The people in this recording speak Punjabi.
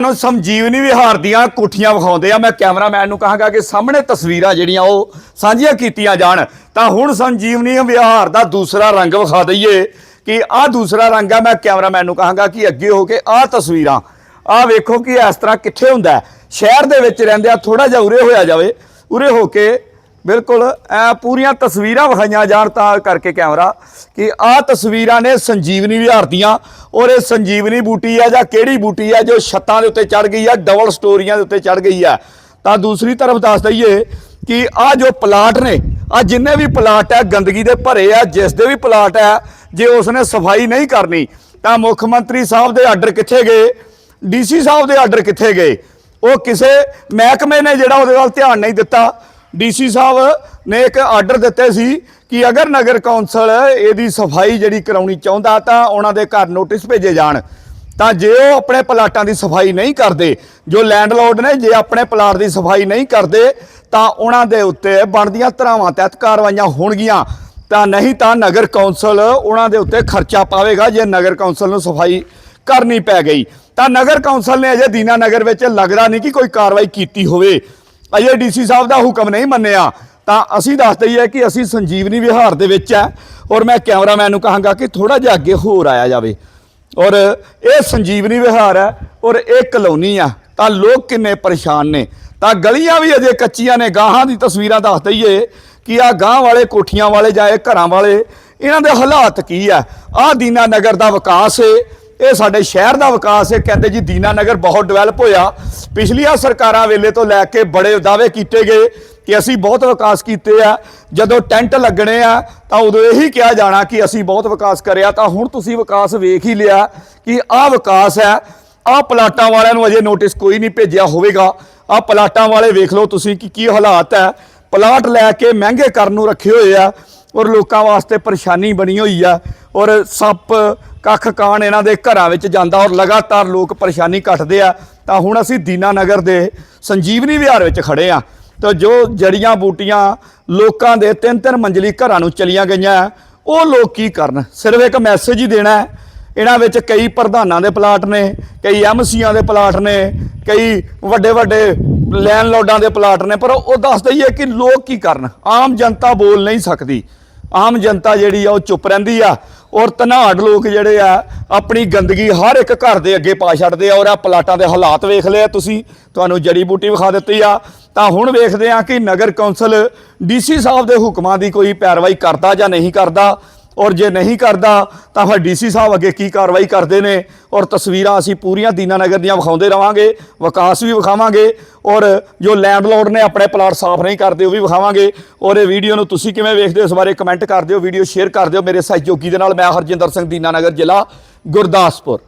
ਨੂੰ ਸਮਜੀਵਨੀ ਵਿਹਾਰ ਦੀਆਂ ਕੋਠੀਆਂ ਵਿਖਾਉਂਦੇ ਆ। ਮੈਂ ਕੈਮਰਾਮੈਨ ਨੂੰ ਕਹਾਂਗਾ ਕਿ ਸਾਹਮਣੇ ਤਸਵੀਰਾਂ ਜਿਹੜੀਆਂ ਉਹ ਸਾਂਝੀਆਂ ਕੀਤੀਆਂ ਜਾਣ। ਤਾਂ ਹੁਣ ਸਮਜੀਵਨੀ ਵਿਹਾਰ ਦਾ ਦੂਸਰਾ ਰੰਗ ਵਿਖਾ ਦਈਏ ਕਿ ਆਹ ਦੂਸਰਾ ਰੰਗ ਆ। ਮੈਂ ਕੈਮਰਾਮੈਨ ਨੂੰ ਕਹਾਂਗਾ ਕਿ ਅੱਗੇ ਹੋ ਕੇ ਆਹ ਤਸਵੀਰਾਂ, ਆਹ ਵੇਖੋ ਕਿ ਇਸ ਤਰ੍ਹਾਂ ਕਿੱਥੇ ਹੁੰਦਾ ਸ਼ਹਿਰ ਦੇ ਵਿੱਚ ਰਹਿੰਦੇ ਆ ਥੋੜਾ ਜਿਹਾ ਉਰੇ ਹੋਇਆ ਜਾਵੇ। ਉਰੇ ਹੋ ਕੇ ਬਿਲਕੁਲ, ਐ ਪੂਰੀਆਂ ਤਸਵੀਰਾਂ ਵਿਖਾਈਆਂ ਜਾਣ ਤਾਂ ਕਰਕੇ ਕੈਮਰਾ ਕਿ ਆਹ ਤਸਵੀਰਾਂ ਨੇ ਸੰਜੀਵਨੀ ਵਿਹਾਰ ਦੀਆਂ ਔਰ ਇਹ ਸੰਜੀਵਨੀ ਬੂਟੀ ਆ ਜਾਂ ਕਿਹੜੀ ਬੂਟੀ ਆ ਜੋ ਛੱਤਾਂ ਦੇ ਉੱਤੇ ਚੜ ਗਈ ਆ, ਡਬਲ ਸਟੋਰੀਆਂ ਦੇ ਉੱਤੇ ਚੜ ਗਈ ਆ। ਤਾਂ ਦੂਸਰੀ ਤਰਫ ਦੱਸ ਦਈਏ ਕਿ ਆਹ ਜੋ ਪਲਾਟ ਨੇ ਆ ਜਿੰਨੇ ਵੀ ਪਲਾਟ ਆ, ਗੰਦਗੀ ਦੇ ਭਰੇ ਆ, ਜਿਸ ਦੇ ਵੀ ਪਲਾਟ ਆ, ਜੇ ਉਸਨੇ ਸਫ਼ਾਈ ਨਹੀਂ ਕਰਨੀ, ਤਾਂ ਮੁੱਖ ਮੰਤਰੀ ਸਾਹਿਬ ਦੇ ਆਰਡਰ ਕਿੱਥੇ ਗਏ? ਡੀਸੀ ਸਾਹਿਬ ਦੇ ਆਰਡਰ ਕਿੱਥੇ ਗਏ? ਉਹ ਕਿਸੇ ਮਹਿਕਮੇ ਨੇ ਜਿਹੜਾ ਉਹਦੇ ਵੱਲ ਧਿਆਨ ਨਹੀਂ ਦਿੱਤਾ। ਡੀਸੀ ਸਾਹਿਬ ਨੇ ਇੱਕ ਆਰਡਰ ਦਿੱਤੇ ਸੀ ਕਿ ਅਗਰ ਨਗਰ ਕੌਂਸਲ ਇਹਦੀ ਸਫ਼ਾਈ ਜਿਹੜੀ ਕਰਾਉਣੀ ਚਾਹੁੰਦਾ ਤਾਂ ਉਹਨਾਂ ਦੇ ਘਰ ਨੋਟਿਸ ਭੇਜੇ ਜਾਣ। ਤਾਂ ਜੇ ਉਹ ਆਪਣੇ ਪਲਾਟਾਂ ਦੀ ਸਫ਼ਾਈ ਨਹੀਂ ਕਰਦੇ, ਜੋ ਲੈਂਡਲੋਰਡ ਨੇ ਜੇ ਆਪਣੇ ਪਲਾਟ ਦੀ ਸਫ਼ਾਈ ਨਹੀਂ ਕਰਦੇ, ਤਾਂ ਉਹਨਾਂ ਦੇ ਉੱਤੇ ਬਣਦੀਆਂ ਧਰਾਵਾਂ ਤਹਿਤ ਕਾਰਵਾਈਆਂ ਹੋਣਗੀਆਂ। ਤਾਂ ਨਹੀਂ ਤਾਂ ਨਗਰ ਕੌਂਸਲ ਉਹਨਾਂ ਦੇ ਉੱਤੇ ਖਰਚਾ ਪਾਵੇਗਾ ਜੇ ਨਗਰ ਕੌਂਸਲ ਨੂੰ ਸਫ਼ਾਈ ਕਰਨੀ ਪੈ ਗਈ। ਤਾਂ ਨਗਰ ਕੌਂਸਲ ਨੇ ਅਜੇ ਦੀਨਾ ਨਗਰ ਵਿੱਚ ਲੱਗਦਾ ਨਹੀਂ ਕਿ ਕੋਈ ਕਾਰਵਾਈ ਕੀਤੀ ਹੋਵੇ। ਅਜੇ ਡੀਸੀ ਸਾਹਿਬ ਦਾ ਹੁਕਮ ਨਹੀਂ ਮੰਨਿਆ, ਤਾਂ ਅਸੀਂ ਦੱਸ ਦਈਏ ਕਿ ਅਸੀਂ ਸੰਜੀਵਨੀ ਵਿਹਾਰ ਦੇ ਵਿੱਚ ਹੈ ਔਰ ਮੈਂ ਕੈਮਰਾਮੈਨ ਨੂੰ ਕਹਾਂਗਾ ਕਿ ਥੋੜਾ ਜਿਹਾ ਅੱਗੇ ਹੋਰ ਆਇਆ ਜਾਵੇ। ਔਰ ਇਹ ਸੰਜੀਵਨੀ ਵਿਹਾਰ ਹੈ ਔਰ ਇਹ ਕਲੋਨੀ ਆ, ਤਾਂ ਲੋਕ ਕਿੰਨੇ ਪਰੇਸ਼ਾਨ ਨੇ। ਤਾਂ ਗਲੀਆਂ ਵੀ ਅਜੇ ਕੱਚੀਆਂ ਨੇ, ਗਾਹਾਂ ਦੀ ਤਸਵੀਰਾਂ ਦੱਸ ਦਈਏ ਕਿ ਆ ਗਾਂ ਵਾਲੇ, ਕੋਠੀਆਂ ਵਾਲੇ ਜਾਏ ਘਰਾਂ ਵਾਲੇ, ਇਹਨਾਂ ਦੇ ਹਾਲਾਤ ਕੀ ਆ? ਆ ਦੀਨਾ ਨਗਰ ਦਾ ਵਿਕਾਸ ਏ ਇਹ ਸਾਡੇ ਸ਼ਹਿਰ ਦਾ ਵਿਕਾਸ ਹੈ। ਕਹਿੰਦੇ ਜੀ ਦੀਨਾ ਨਗਰ ਬਹੁਤ ਡਿਵੈਲਪ ਹੋਇਆ। ਪਿਛਲੀਆਂ ਸਰਕਾਰਾਂ ਵੇਲੇ ਤੋਂ ਲੈ ਕੇ ਬੜੇ ਦਾਅਵੇ ਕੀਤੇ ਗਏ ਕਿ ਅਸੀਂ ਬਹੁਤ ਵਿਕਾਸ ਕੀਤੇ ਆ। ਜਦੋਂ ਟੈਂਟ ਲੱਗਣੇ ਆ, ਤਾਂ ਉਦੋਂ ਇਹੀ ਕਿਹਾ ਜਾਣਾ ਕਿ ਅਸੀਂ ਬਹੁਤ ਵਿਕਾਸ ਕਰਿਆ। ਤਾਂ ਹੁਣ ਤੁਸੀਂ ਵਿਕਾਸ ਵੇਖ ਹੀ ਲਿਆ ਕਿ ਆਹ ਵਿਕਾਸ ਹੈ। ਆਹ ਪਲਾਟਾਂ ਵਾਲਿਆਂ ਨੂੰ ਅਜੇ ਨੋਟਿਸ ਕੋਈ ਨਹੀਂ ਭੇਜਿਆ ਹੋਵੇਗਾ। ਆਹ ਪਲਾਟਾਂ ਵਾਲੇ ਵੇਖ ਲਓ ਤੁਸੀਂ ਕਿ ਕੀ ਹਾਲਾਤ ਹੈ। ਪਲਾਟ ਲੈ ਕੇ ਮਹਿੰਗੇ ਕਰਨ ਨੂੰ ਰੱਖੇ ਹੋਏ ਆ। ਔਰ ਲੋਕਾਂ ਵਾਸਤੇ ਪਰੇਸ਼ਾਨੀ ਬਣੀ ਹੋਈ ਆ, ਔਰ ਸੱਪ, ਕੱਖ ਕਾਣ ਇਹਨਾਂ ਦੇ ਘਰਾਂ ਵਿੱਚ ਜਾਂਦਾ, ਔਰ ਲਗਾਤਾਰ ਲੋਕ ਪਰੇਸ਼ਾਨੀ ਕੱਟਦੇ ਆ, ਤਾਂ ਹੁਣ ਅਸੀਂ ਦੀਨਾ ਨਗਰ ਦੇ ਸੰਜੀਵਨੀ ਵਿਹਾਰ ਵਿੱਚ ਖੜੇ ਆ। ਤਾਂ ਜੋ ਜੜੀਆਂ ਬੂਟੀਆਂ ਲੋਕਾਂ ਦੇ ਤਿੰਨ ਤਿੰਨ ਮੰਜ਼ਲੀ ਘਰਾਂ ਨੂੰ ਚਲੀਆਂ ਗਈਆਂ, ਉਹ ਲੋਕ ਕੀ ਕਰਨ? ਸਿਰਫ ਇੱਕ ਮੈਸੇਜ ਹੀ ਦੇਣਾ ਹੈ। ਇਹਨਾਂ ਵਿੱਚ ਕਈ ਪ੍ਰਧਾਨਾਂ ਦੇ ਪਲਾਟ ਨੇ, ਕਈ ਐਮਸੀਆਂ ਦੇ ਪਲਾਟ ਨੇ, ਕਈ ਵੱਡੇ ਵੱਡੇ ਲੈਂਡਲੋਰਡਾਂ ਦੇ ਪਲਾਟ ਨੇ, ਪਰ ਉਹ ਦੱਸ ਦਈਏ ਕਿ ਲੋਕ ਕੀ ਕਰਨ? ਆਮ ਜਨਤਾ ਬੋਲ ਨਹੀਂ ਸਕਦੀ। ਆਮ ਜਨਤਾ ਜਿਹੜੀ ਆ ਉਹ ਚੁੱਪ ਰਹਿੰਦੀ ਆ। ਔਰ ਧਨਾੜ ਲੋਕ ਜਿਹੜੇ ਆ, ਆਪਣੀ ਗੰਦਗੀ ਹਰ ਇੱਕ ਘਰ ਦੇ ਅੱਗੇ ਪਾ ਛੱਡਦੇ ਆ ਔਰ ਆ ਪਲਾਟਾਂ ਦੇ ਹਾਲਾਤ ਵੇਖ ਲਿਆ ਤੁਸੀਂ। ਤੁਹਾਨੂੰ ਜੜੀ ਬੂਟੀ ਵਿਖਾ ਦਿੱਤੀ ਆ। ਤਾਂ ਹੁਣ ਵੇਖਦੇ ਆ ਕਿ ਨਗਰ ਕੌਂਸਲ ਡੀਸੀ ਸਾਹਿਬ ਦੇ ਹੁਕਮਾਂ ਦੀ ਕੋਈ ਪੈਰਵਾਈ ਕਰਦਾ ਜਾਂ ਨਹੀਂ ਕਰਦਾ। ਔਰ ਜੇ ਨਹੀਂ ਕਰਦਾ, ਤਾਂ ਫਿਰ ਡੀਸੀ ਸਾਹਿਬ ਅੱਗੇ ਕੀ ਕਾਰਵਾਈ ਕਰਦੇ ਨੇ? ਔਰ ਤਸਵੀਰਾਂ ਅਸੀਂ ਪੂਰੀਆਂ ਦੀਨਾਨਗਰ ਦੀਆਂ ਵਿਖਾਉਂਦੇ ਰਵਾਂਗੇ, ਵਿਕਾਸ ਵੀ ਵਿਖਾਵਾਂਗੇ, ਔਰ ਜੋ ਲੈਂਡਲੋਰਡ ਨੇ ਆਪਣੇ ਪਲਾਟ ਸਾਫ਼ ਨਹੀਂ ਕਰਦੇ, ਉਹ ਵੀ ਵਿਖਾਵਾਂਗੇ। ਔਰ ਇਹ ਵੀਡੀਓ ਨੂੰ ਤੁਸੀਂ ਕਿਵੇਂ ਵੇਖਦੇ ਹੋ, ਇਸ ਬਾਰੇ ਕਮੈਂਟ ਕਰ ਦਿਓ, ਵੀਡੀਓ ਸ਼ੇਅਰ ਕਰ ਦਿਓ ਮੇਰੇ ਸਹਿਯੋਗੀ ਦੇ ਨਾਲ। ਮੈਂ ਹਰਜਿੰਦਰ ਸਿੰਘ ਦੀਨਾਨਗਰ ਜ਼ਿਲ੍ਹਾ ਗੁਰਦਾਸਪੁਰ।